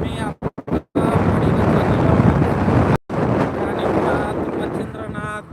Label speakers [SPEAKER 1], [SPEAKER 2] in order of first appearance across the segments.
[SPEAKER 1] आम्ही आता मडीला चाललेलो आहोत. गणितनाथ, मच्छिंद्रनाथ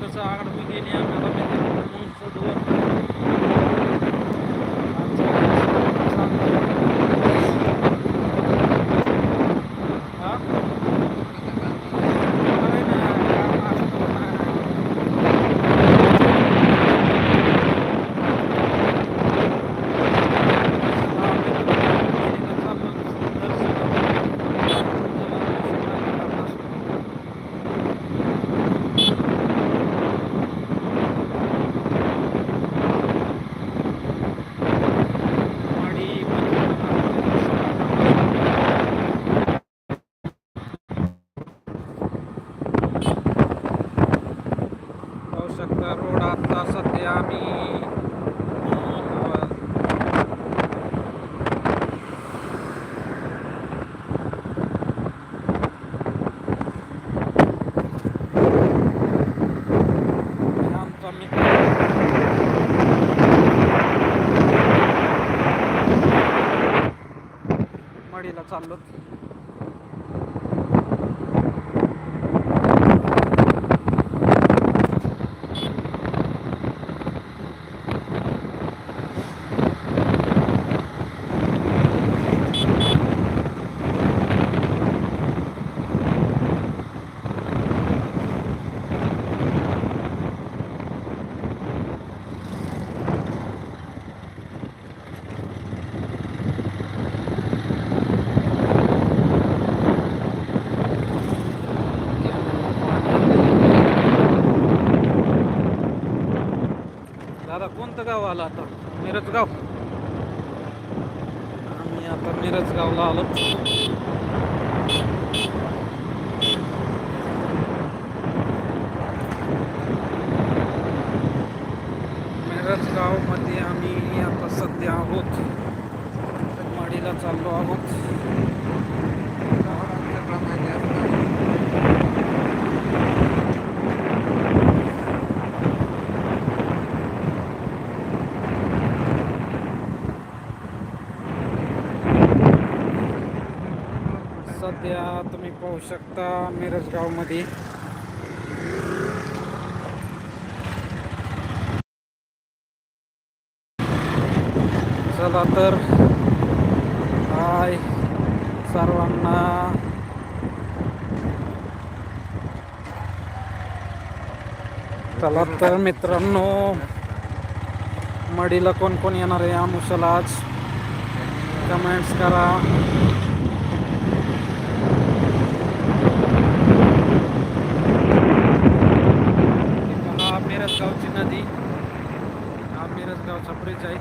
[SPEAKER 1] कसं आडवी गेली आम्हाला मित्रांनो मग सोडवर हा? काय नाही, काम असतं ना. पाहू शकता रोड आता सध्या आम्ही आमचा मित्र मडीला चाललो. गाव आला आता. मिरज गाव आम्ही आता मिरज गावला आलो. मिरज गावमध्ये आम्ही आता सध्या आहोत. माडीला चाललो आहोत. सध्या तुम्ही पाहू शकता मिरजगावमध्ये. चला तर हाय सर्वांना. चला तर मित्रांनो मडीला कोण कोण येणार आहे आमुषाला आज कमेंट्स करा हा मिरज गावची नदी हा ब्रिज आहे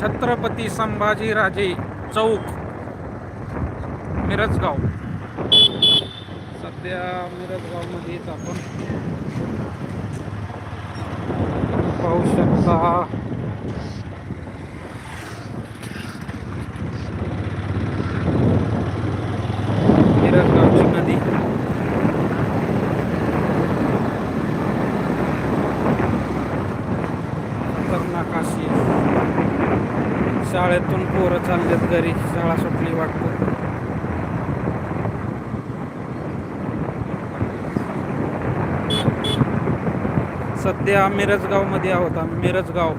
[SPEAKER 1] छत्रपती संभाजीराजे चौक मिरजगाव. सध्या मिरजगावमध्येच आपण. पाहू शकता. मिरजगावची नदी खतरनाक अशी शाळेतून पोरं चाललेत घरी शाळा सुटली वाटतं. सध्या मिरजगावमध्ये आहोत आम्ही मिरजगाव.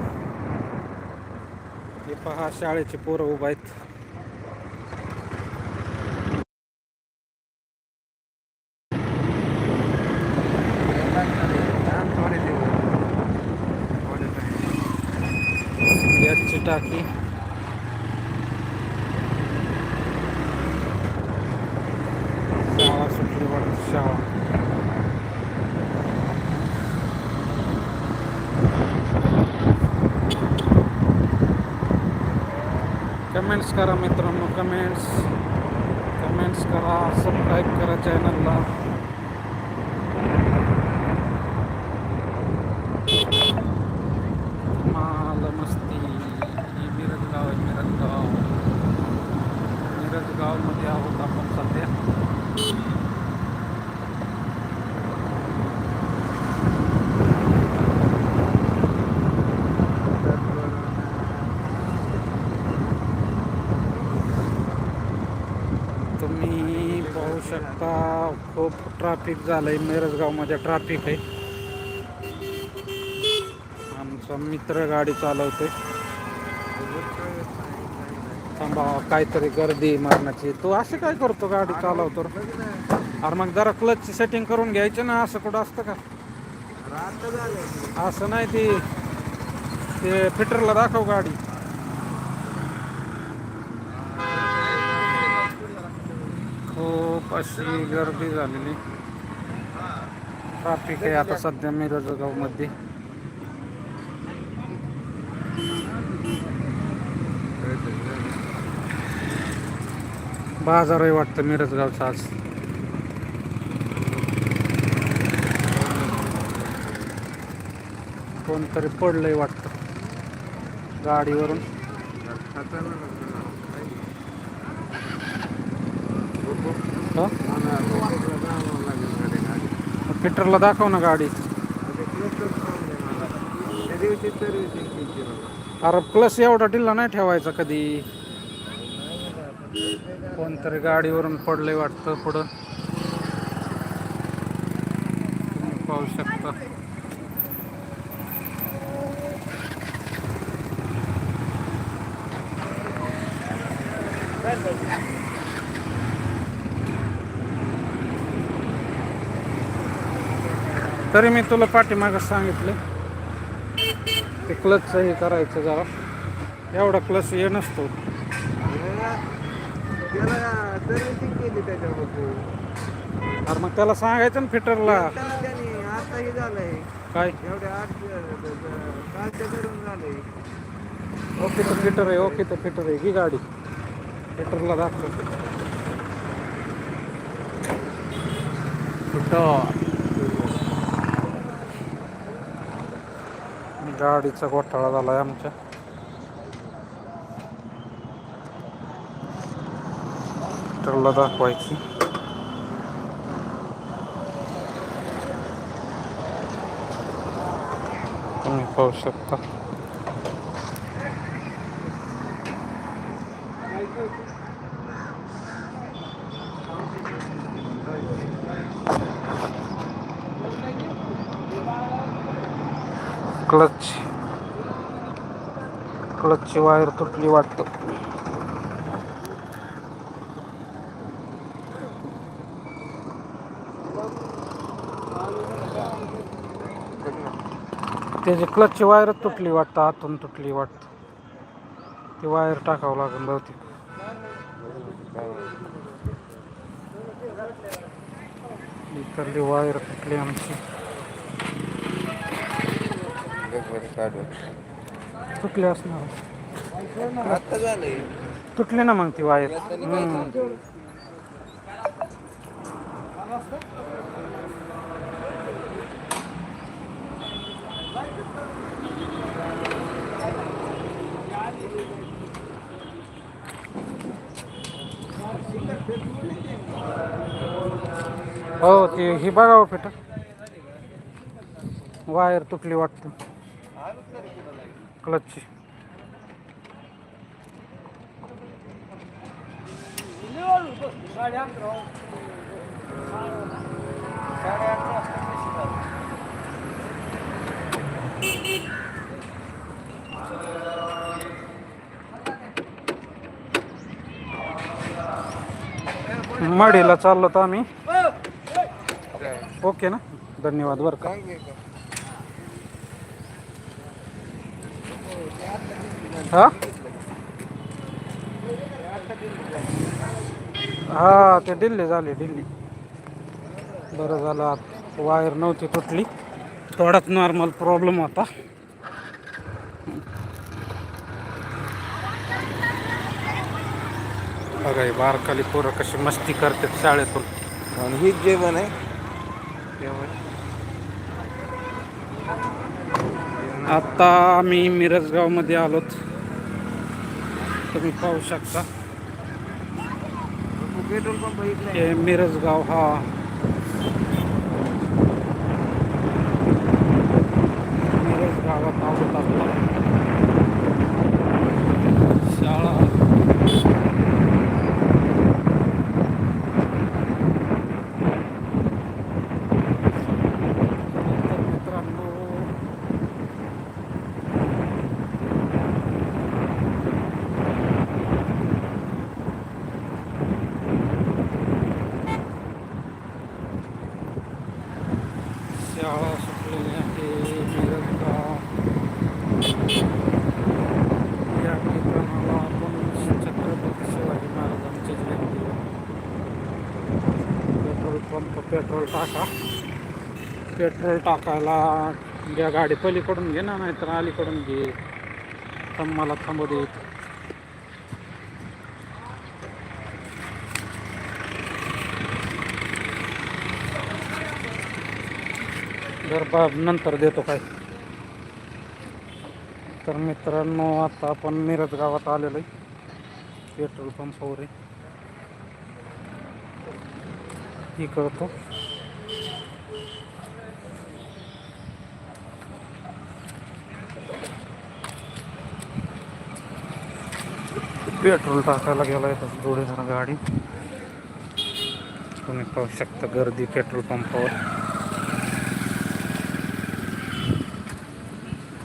[SPEAKER 1] हे पहा शाळेचे पोरं उभा आहेत. Шава. कमेंट्स करा मित्रांनो कमेंट्स कमेंट्स करा सबस्क्राईब करा चॅनलला ट्रॅफिक झालंय मिरजगावमध्ये ट्रॅफिक आहे. आमचा मित्र गाडी चालवतोय. थांबा काहीतरी गर्दी मारण्याची तू असं काय करतो गाडी चालवतो? अरे मग जरा क्लचची सेटिंग करून घ्यायची ना असं कुठं असतं का? असं नाही ती ते फिटरला दाखव गाडी. अशी गर्दी झालेली. ट्रॅफिक आहे आता सध्या मिरजगावमध्ये. बाजार आहे वाटतं मिरजगावचा आज. कोणतरी पडलंय वाटतं. गाडीवरून. फिटरला दाखव ना गाडी. अरे प्लस एवढा टिल्ला नाही ठेवायचा कधी. कोणतरी गाडीवरून पडलंय वाटतं पुढं. पाहू शकता. तरी मी तुला पाठीमागं सांगितलं. ते क्लचचं हे करायचं जरा. एवढा क्लच हे नसतो.
[SPEAKER 2] केली
[SPEAKER 1] अरे मग त्याला सांगायचं ना फिटरला. काय? ओके तर फिटर आहे ओके तर फिटर आहे. की गाडी. फिटरला दाखवतो फिटर गाडीचा घोटाळा झाला आहे आमच्या. ट्रला दाखवायची. तुम्ही पाहू शकता. क्लच. क्लचची वायर तुटली वाटतं. त्याची क्लचची वायरच तुटली वाटतं आतून तुटली वाटतं. ती वायर टाकावं लागेल बहुतेक. इकडली वायर तुटली आमची. तुटली असणार.
[SPEAKER 2] आता झालंय.
[SPEAKER 1] तुटली ना मग ती वायर. हम्म. हो ती ही बघावं पेटर वायर तुटली वाटतं. क्लचची मडीला चाललो तर आम्ही. ओके ना? धन्यवाद बरं का. हा? हा ते दिल्ली झाली दिल्ली. बरं झालं आत. वायर नव्हती तुटली. थोडाच नॉर्मल प्रॉब्लेम होता. बघा हे बारकाली पोरं कशी मस्ती करतात शाळेतून.
[SPEAKER 2] आणि हीच जेवण आहे. जेवण.
[SPEAKER 1] आता आम्ही मिरजगावमध्ये आलोत. तुम्ही पाहू शकता.
[SPEAKER 2] पेट्रोल पंप
[SPEAKER 1] मिरजगाव हा मिरज गावात आहोत आपला शाळा तर मित्रांनो शाळा सुटलेली आहे मिरजगाव या ठिकाणाला आपण छत्रपती शिवाजी महाराजांचे जयंती पेट्रोल पंप पेट्रोल टाका. पेट्रोल टाकायला या गाडी पलीकडून घे ना नाहीतर अलीकडून घे. थांब मला थांबू दे गरबा जर बा नंतर देतो काय? तर मित्रांनो आता आपण मिरज गावात आलेलो आहे. पेट्रोल पंपावर आहे ही करतो पेट्रोल टाकायला गेला येतात जण गाडी. तुम्ही पाहू शकता गर्दी पेट्रोल पंपावर.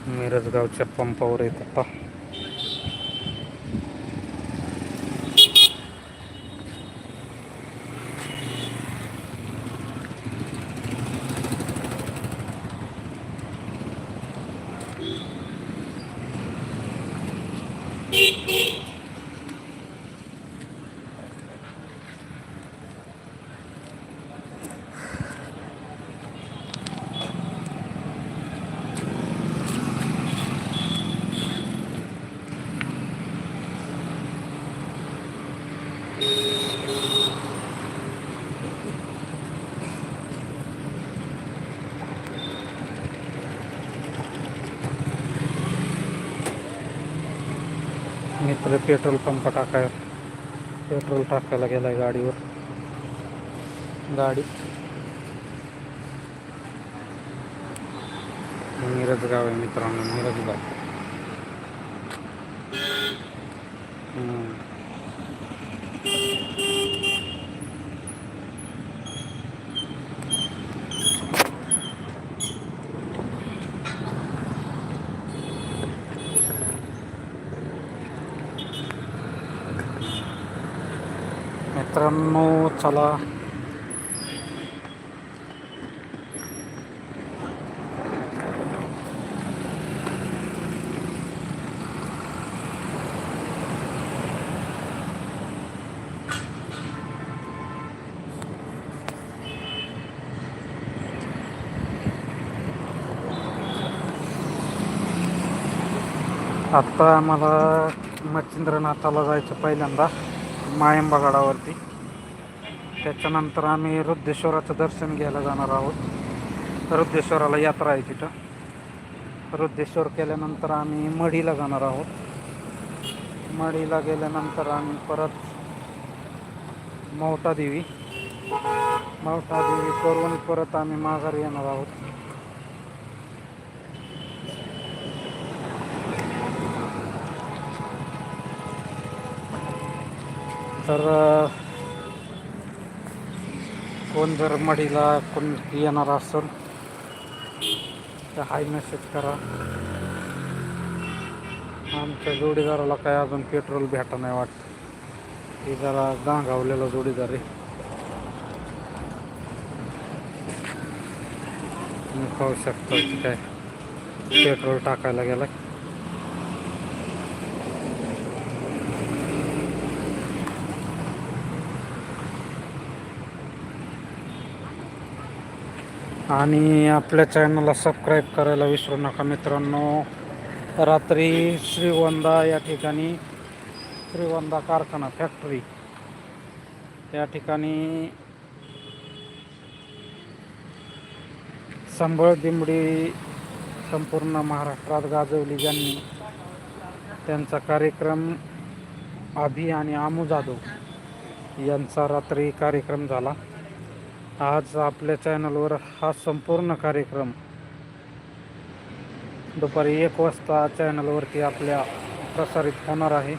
[SPEAKER 1] मिरजगावच्या पंपावर येत आता. मित्र पेट्रोल पंप टाकाय पेट्रोल टाकायला गेलाय गाडीवर. गाडी. मिरज गाव आहे मित्रांनो मिरज गाव हम्म. मित्रांनो चला. आत्ता आम्हाला मच्छिंद्रनाथाला जायचं पहिल्यांदा मायंबा गडावरती. त्याच्यानंतर आम्ही रुद्धेश्वराचं दर्शन घ्यायला जाणार आहोत. रुद्धेश्वराला यात्रा आहे तिथं. रुद्धेश्वर केल्यानंतर आम्ही मढीला जाणार आहोत. मढीला गेल्यानंतर आम्ही परत मौटा देवी. मौटा देवी करून परत आम्ही माघारी येणार आहोत. तर कोण जर मडीला कोण येणार असेल तर हाय मेसेज करा. आमच्या जोडीदाराला काय अजून पेट्रोल भेटा नाही वाटत. हे जरा गांगावलेला जोडीदार आहे. तुम्ही पाहू शकता काय पेट्रोल टाकायला गेला आणि आपल्या चॅनलला सबस्क्राईब करायला विसरू नका मित्रांनो. रात्री श्रीवंदा या ठिकाणी श्रीवंदा कारखाना फॅक्टरी या ठिकाणी संबळ दिंबडी संपूर्ण महाराष्ट्रात गाजवली ज्यांनी त्यांचा कार्यक्रम अभि आणि आमू जाधव यांचा रात्री कार्यक्रम झाला. आज आपल्या चॅनलवर हा संपूर्ण कार्यक्रम. दुपारी एक वाजता चॅनलवरती आपल्या प्रसारित होणार आहे.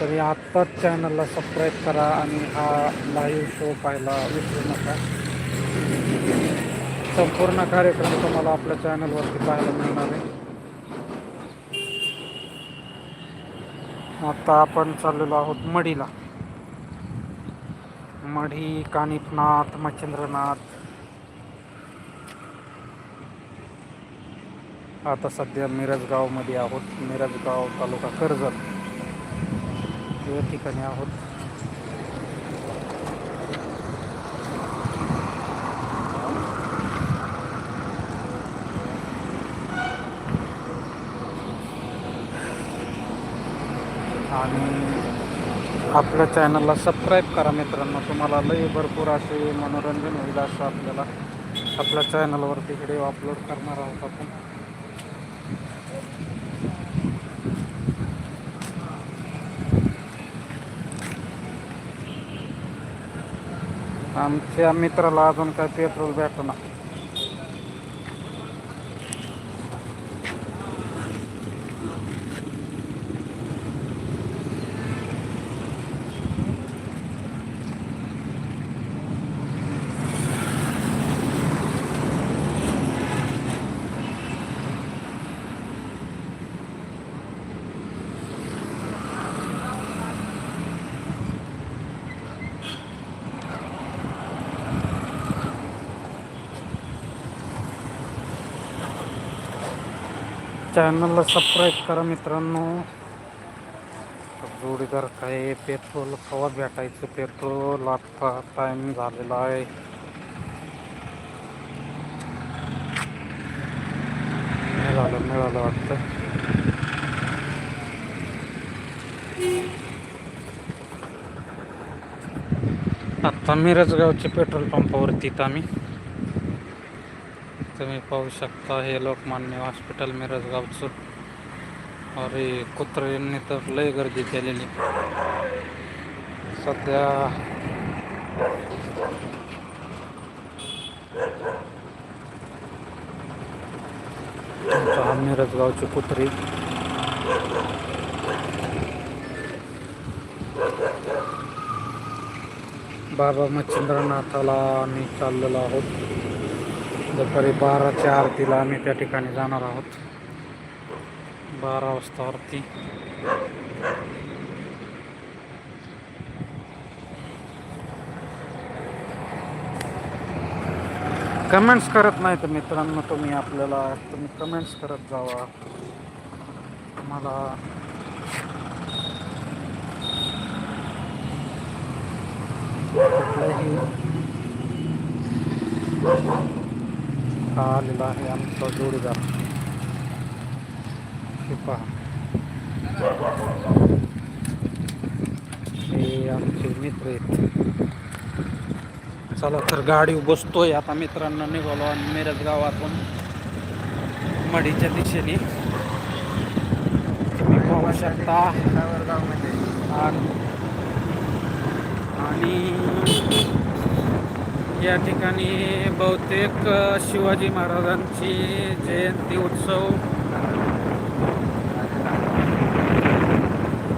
[SPEAKER 1] तरी आत्ताच चॅनलला सबस्क्राईब करा आणि हा लाईव्ह शो पाहायला विसरू नका. संपूर्ण कार्यक्रम तुम्हाला आपल्या चॅनलवरती पाहायला मिळणार आहे. आता आपण चाललेलो आहोत मढीला मढी कानिफनाथ मच्छिंद्रनाथ. आता सध्या मिरजगावमध्ये आहोत. मिरजगाव तालुका कर्जत. या ठिकाणी आहोत. आणि आपल्या चॅनलला सबस्क्राईब करा मित्रांनो. तुम्हाला लई भरपूर असे मनोरंजन होईल असं आपल्याला आपल्या चॅनलवरती व्हिडिओ अपलोड करणार आहोत आपण. आमच्या मित्राला अजून काय पेट्रोल भेटणार चॅनलला सबस्क्राईब करा मित्रांनो. जोडीदार काय पेट्रोल कवा भेटायचं? पेट्रोल आता टाइम झालेला आहे. मिळालं मिळालं वाटतं. आत्ता मिरजगावचे पेट्रोल पंपावरती आम्ही. तुम्ही पाहू शकता हे लोकमान्य हॉस्पिटल मिरजगावचं. अरे कुत्र्यांनी तर लय गर्दी केलेली. सध्या हा मिरजगावचे कुत्रे. बाबा मच्छिंद्रनाथाला आम्ही चाललेलो आहोत. दुपारी बाराच्या आरतीला आम्ही त्या ठिकाणी जाणार आहोत. बारा वाजता आरती. कमेंट्स करत नाही तर मित्रांनो तुम्ही आपल्याला तुम्ही कमेंट्स करत जावा. मला कुठलाही हा आलेला आहे आमचा जोडीदार. हे पहा. हे आमचे मित्र आहेत. चला तर गाडी बसतोय. आता मित्रांनो निघालो आणि मिरज गावातून मडीच्या दिशेने. तुम्ही पाहू शकता. आणि आणि या ठिकाणी बहुतेक शिवाजी महाराजांची जयंती उत्सव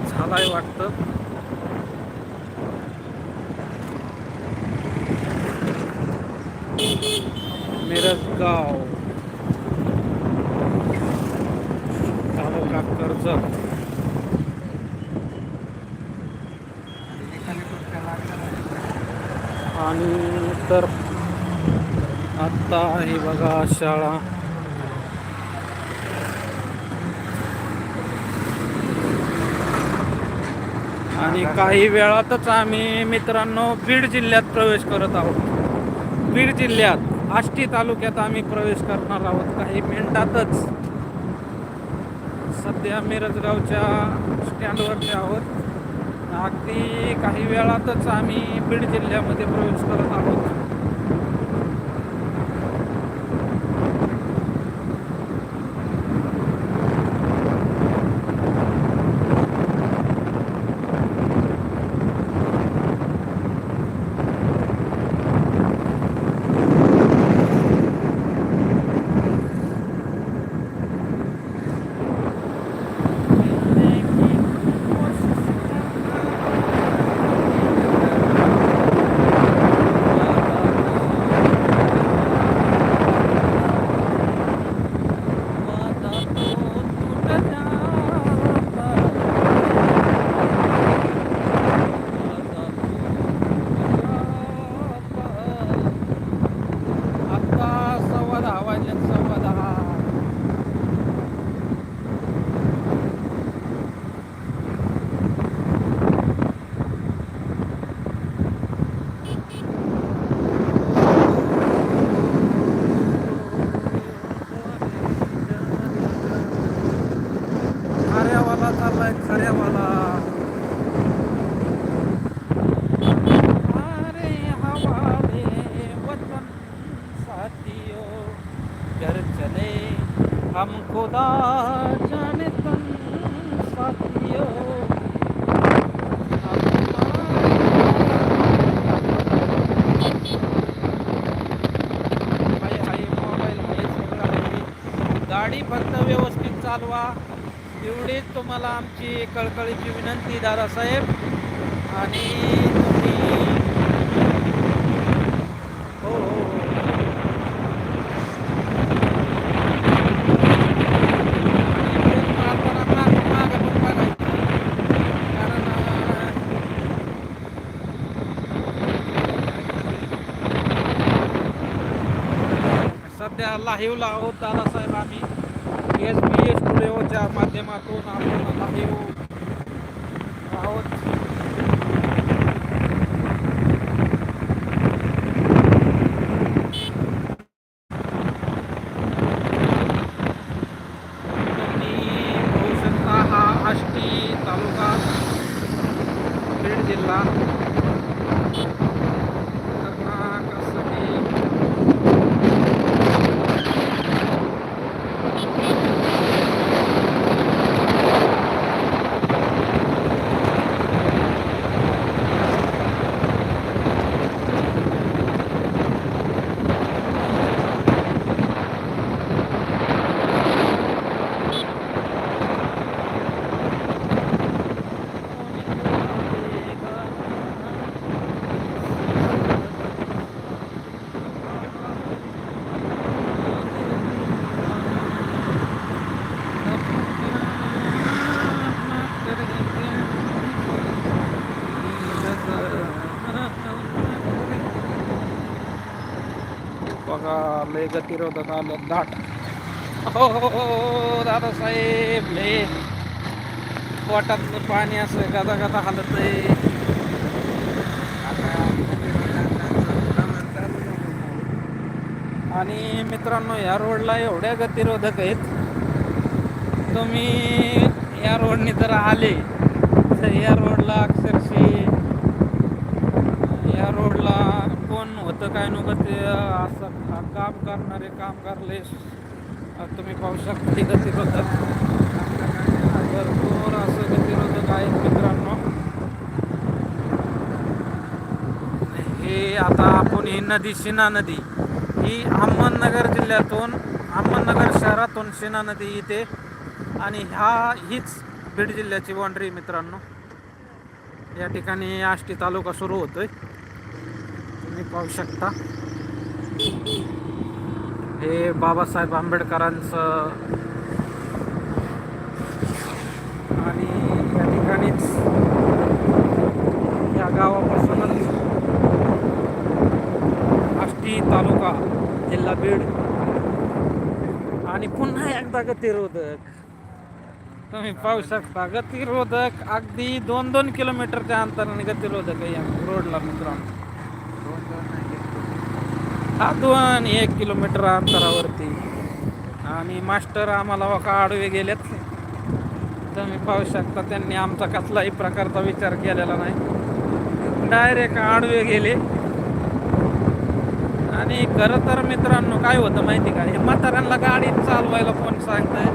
[SPEAKER 1] झालाय वाटतं. मिरजगाव तालुका कर्जत. आणि तर आत्ता आहे बघा शाळा. आणि काही वेळातच आम्ही मित्रांनो बीड जिल्ह्यात प्रवेश करत आहोत. बीड जिल्ह्यात आष्टी तालुक्यात आम्ही प्रवेश करणार आहोत. काही मिनिटातच सध्या मिरजगावच्या स्टँडवरती आहोत. अगदी काही वेळातच आम्ही बीड जिल्ह्यामध्ये प्रवेश करत आहोत. వాళ్ళ కరే వాళ్ళ तुम्हाला आमची कळकळीची विनंती दादासाहेब. आणि तुम्ही हो हो पण कारण सध्या लाईव्हला आहोत दादासाहेब आम्ही. આપણે એવો ચા માધ્યમ હતો लय गतिरोधक आलं. दाट हो हो, हो हो हो दादासाहेब लय पोटातलं पाणी असं गदा गदा हालत आहे आणि मित्रांनो या रोडला एवढ्या गतिरोधक आहेत. तुम्ही या रोडने जर आले तर या रोडला अक्षरशः या रोडला कोण होतं काय नको ते असं काम करणारे कामगार लय तुम्ही पाहू शकता गतिरोधक भरपूर असं गतिरोधक आहेत मित्रांनो. हे आता आपण ही नदी शिना नदी ही अहमदनगर जिल्ह्यातून अहमदनगर शहरातून शिना नदी इथे आणि ह्या हीच बीड जिल्ह्याची बाउंड्री मित्रांनो. या ठिकाणी आष्टी तालुका सुरू होतोय. तुम्ही पाहू शकता. हे बाबासाहेब आंबेडकरांचं आणि या ठिकाणीच या गावापासूनच आष्टी तालुका जिल्हा बीड. आणि पुन्हा एकदा गतिरोधक. तुम्ही पाहू शकता गतिरोधक अगदी दोन दोन किलोमीटरच्या अंतराने गतिरोधक आहे या रोडला मित्रांनो. हातून एक किलोमीटर अंतरावरती. आणि मास्टर आम्हाला हो वका आडवे गेलेत. तुम्ही पाहू शकता त्यांनी आमचा कसलाही प्रकारचा विचार केलेला नाही. डायरेक्ट आडवे गेले. आणि खरं तर मित्रांनो काय होतं माहिती का? हे म्हाताऱ्यांना गाडी चालवायला कोण सांगतंय?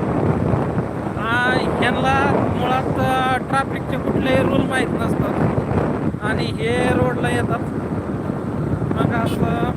[SPEAKER 1] ह्यांना मुळात ट्रॅफिकचे कुठलेही रूल माहीत नसतात. आणि हे रोडला येतात. मग असं